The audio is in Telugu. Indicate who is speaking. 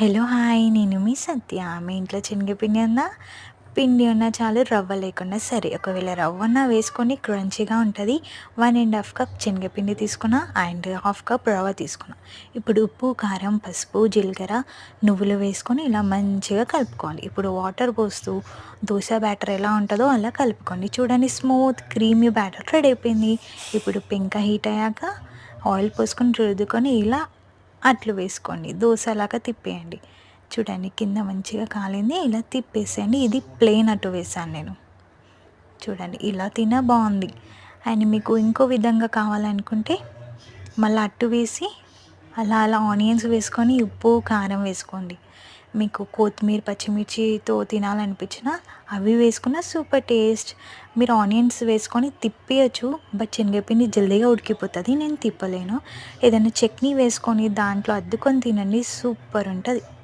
Speaker 1: హలో హాయ్ నేను మీ సత్య. మీ ఇంట్లో శనగపిండి ఉందా? పిండి ఉన్నా చాలు రవ్వ లేకుండా సరే. ఒకవేళ రవ్వ అన్న వేసుకొని క్రంచీగా ఉంటుంది. వన్ అండ్ హాఫ్ కప్ శనగపిండి తీసుకున్నా అండ్ హాఫ్ కప్ రవ్వ తీసుకున్నా. ఇప్పుడు ఉప్పు కారం పసుపు జీలకర్ర నువ్వులు వేసుకొని ఇలా మంచిగా కలుపుకోవాలి. ఇప్పుడు వాటర్ పోస్తూ దోశ బ్యాటర్ ఎలా ఉంటుందో అలా కలుపుకోండి. చూడండి స్మూత్ క్రీమీ బ్యాటర్ రెడీ అయిపోయింది. ఇప్పుడు పెంక హీట్ అయ్యాక ఆయిల్ పోసుకొని రుద్దుకొని ఇలా అట్లు వేసుకోండి. దోశలాగా తిప్పేయండి. చూడండి కింద మంచిగా కాలింది. ఇలా తిప్పేసేయండి. ఇది ప్లెయిన్ అటు వేసాను నేను. చూడండి ఇలా తిన బాగుంది. అండ్ మీకు ఇంకో విధంగా కావాలనుకుంటే మళ్ళీ అట్టు వేసి అలా అలా ఆనియన్స్ వేసుకొని ఉప్పు కారం వేసుకోండి. మీకు కొత్తిమీర పచ్చిమిర్చితో తినాలనిపించిన అవి వేసుకున్న సూపర్ టేస్ట్. మీరు ఆనియన్స్ వేసుకొని తిప్పేయచ్చు బట్ శనగపిండి జల్దీగా ఉడికిపోతుంది నేను తిప్పలేను. ఏదైనా చట్నీ వేసుకొని దాంట్లో అద్దుకొని తినండి సూపర్ ఉంటుంది.